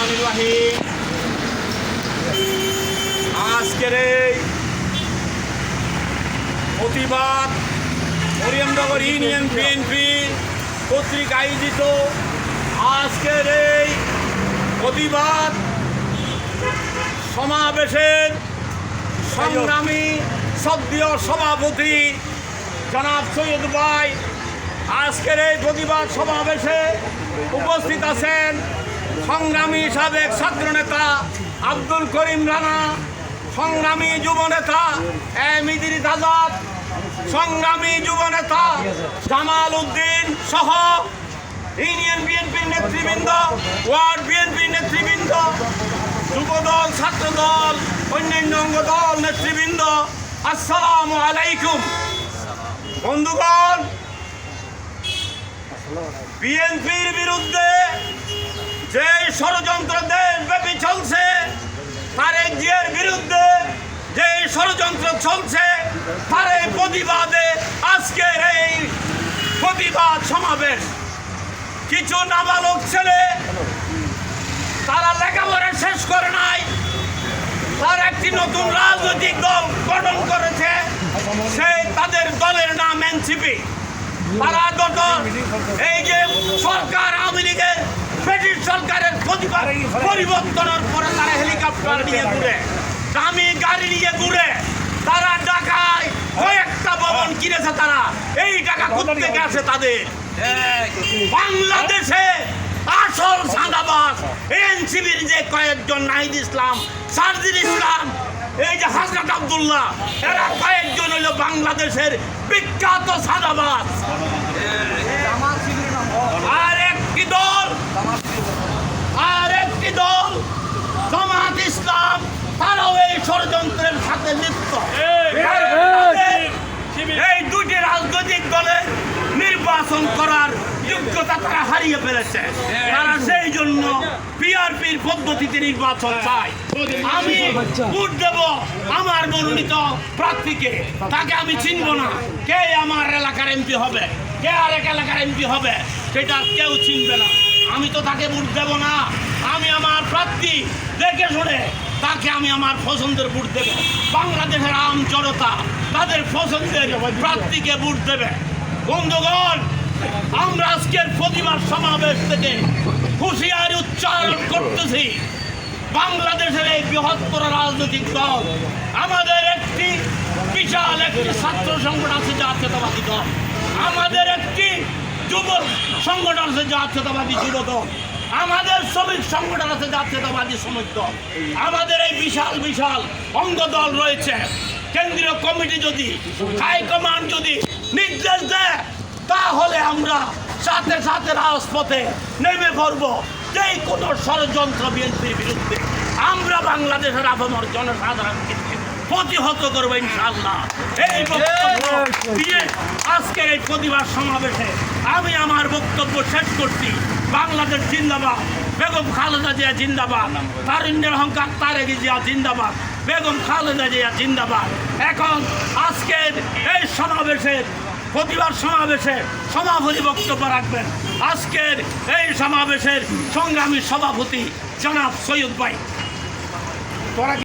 রহমান রাহিম আজকের এই প্রতিবাদ মরিয়মনগর ইউনিয়ন বিএনপি কর্তৃক আয়োজিত। আজকের এই প্রতিবাদ সমাবেশের সংগ্রামী সদ্য সভাপতি জনাব সৈয়দ ভাই, আজকের এই প্রতিবাদ সমাবেশে উপস্থিত আছেন সংগ্রামী সাবেক ছাত্রনেতা আব্দুল করিম রানা, সংগ্রামী যুবনেতা এম আজাদ সংগ্রামী যুবনেতা জামাল উদ্দিন সহ ইউনিয়ন বিএনপির নেতৃবৃন্দ, ওয়ার্ড বিএনপির নেতৃবৃন্দ, যুবদল, ছাত্রদল, অন্যান্য অঙ্গ দল নেতৃবৃন্দ, আসসালামু আলাইকুম। বন্ধুগণ বিএনপির বিরুদ্ধে যে ষড়যন্ত্র দেশব্যাপী চলছে তারেক জিয়ার বিরুদ্ধে যে ষড়যন্ত্র চলছে, তার এই প্রতিবাদে আজকের এই প্রতিবাদ সমাবেশ। কিছু নাবালক ছেলে, তারা লেখাপড়া শেষ করে নাই। তারা একটি নতুন রাজনৈতিক দল গঠন করেছে, সেই তাদের দলের নাম এনসিপি। এই যে সরকার, আওয়ামী লীগের, ব্রিটিশ সরকারের প্রতিবাদ পরিবর্তনের পরে তারা হেলিকপ্টার নিয়ে ঘুরে, দামি গাড়ি নিয়ে ঘুরে, তারা ঢাকায় কয়েকটা ভবন কিনেছে তারা। এই টাকা কোথেকে আছে তাদের? বাংলাদেশে আসল সাদাবাস এনসিবির যে কয়েকজন নাহিদ ইসলাম সারদিন ইসলাম, এই যে হাজরত আব্দুল্লাহ, এরা কয়েকজন হলো বাংলাদেশের বিখ্যাত সাদাবাস আর একটি দল আর একটি দল জামাত ইসলাম তারাও এই ষড়যন্ত্রের সাথে লিপ্ত। এই দুটি রাজনৈতিক দলের নির্বাচন করার যোগ্যতা তারা হারিয়ে ফেলেছে। তারা সেই জন্য পিআরপির পদ্ধতিতে নির্বাচন চায়। আমি ভোট দেব আমার মনোনীত প্রার্থীকে। তাকে আমি চিনব না। কে আমার এলাকার এমপি হবে? কে আর এক এলাকার এমপি হবে? সেটা কেউ চিনবে না। আমি তো তাকে ভোট দেব না। আমি আমার প্রার্থী দেখে শুনে তাকে আমি আমার পছন্দের ভোট দেব। বাংলাদেশের আম জনতা তাদের পছন্দের প্রার্থীকে ভোট দেবে। বন্ধুগণ, আমরা আজকের প্রতিবাদ সমাবেশ থেকে হুঁশিয়ারি উচ্চারণ করতেছি। বাংলাদেশের এই বৃহত্তর রাজনৈতিক দল, আমাদের একটি বিশাল একটি ছাত্র সংগঠন আছে জাতীয়তাবাদী দল। আমাদের একটি যুব সংগঠন আছে জাতীয়তাবাদী যুব দল। আমাদের শ্রমিক সংগঠন আছে জাতীয়তাবাদী শ্রমিক দল। আমাদের এই বিশাল বিশাল অঙ্গ দল রয়েছে। কেন্দ্রীয় কমিটি যদি হাইকমান্ড যদি নির্দেশ দেয়, তাহলে আমরা সাথে সাথে রাজপথে নেমে পড়ব। যেই কোনো ষড়যন্ত্র বিএনপির বিরুদ্ধে। আমরা বাংলাদেশের আপামর জনসাধারণকে প্রতিহত করব ইনশাল্লাহ এই বক্তব্য আজকের এই প্রতিবাদ সমাবেশে আমি আমার বক্তব্য শেষ করছি। বাংলাদেশ জিন্দাবাদ। বেগম খালেদা জিয়া জিন্দাবাদ। তারুণ্যের অহংকার তারেক জিয়া জিন্দাবাদ। বেগম খালেদা জিয়া জিন্দাবাদ। এখন আজকের এই সমাবেশের, প্রতিবাদ সমাবেশে সভাপতি বক্তব্য রাখবেন। আজকের এই সমাবেশের সংগ্রামী সভাপতি জনাব সৈয়দ ভাই।